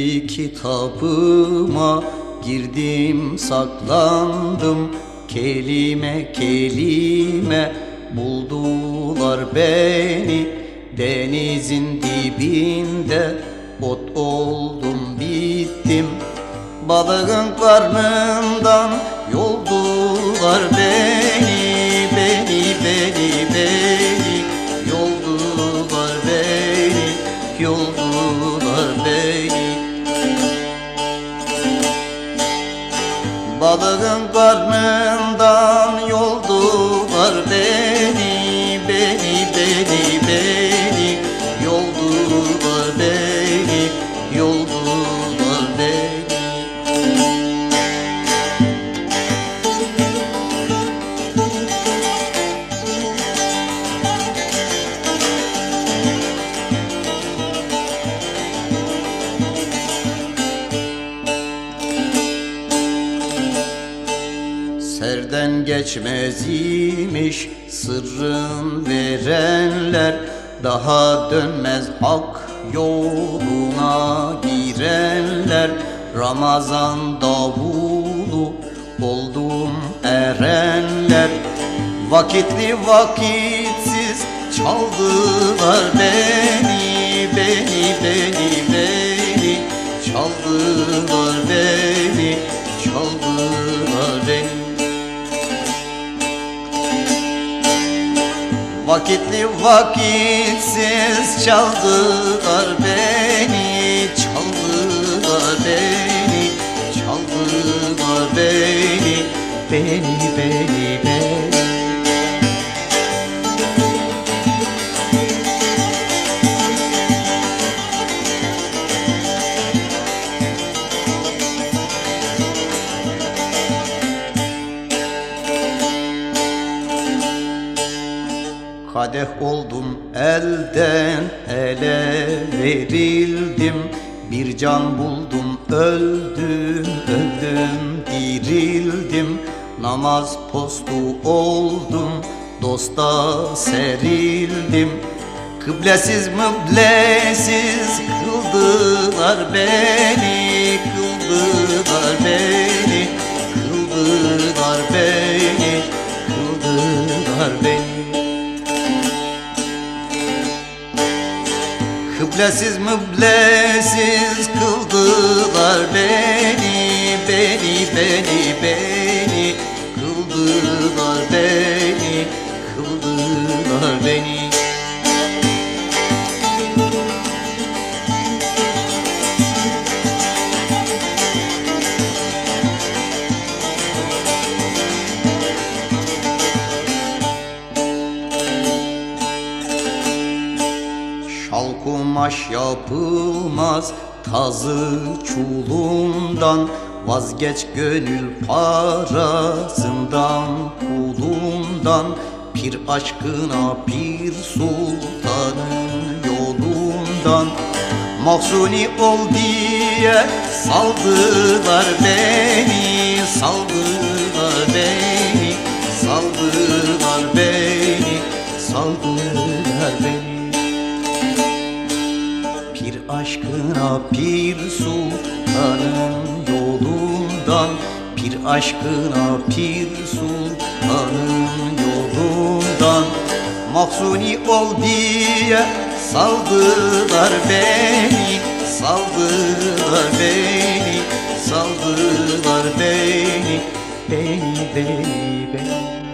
Kendi kitabıma girdim saklandım. Kelime kelime buldular beni. Denizin dibinde ot oldum bittim. Balığın karnından yoldular beni Balığın karnından yoldular beni Beni beni beni Serden geçmez imiş sırrın verenler. Daha dönmez hak yoluna girenler. Ramazan davulu oldum erenler. Vakitli vakitsiz çaldılar beni Beni beni beni. Çaldılar beni Vakitli vakitsiz çaldılar beni Çaldılar beni Çaldılar beni Beni beni beni Kadeh oldum elden ele verildim. Bir can buldum öldüm öldüm dirildim. Namaz postu oldum dosta serildim. Kıblesiz müblesiz kıldılar beni Kıldılar beni Kıblesiz müblesiz kıldılar beni Beni beni beni Kıldılar beni Şal kumaş yapılmaz tazı çulundan. Vazgeç gönül parasından pulundan Pir aşkına pir sultanın yolundan. Mahsuni ol diye saldılar beni Saldılar beni pir sultanın yolundan Pir aşkına pir sultanın yolundan. Mahsuni ol diye saldılar beni Saldılar beni, saldılar beni. Beni, beni, beni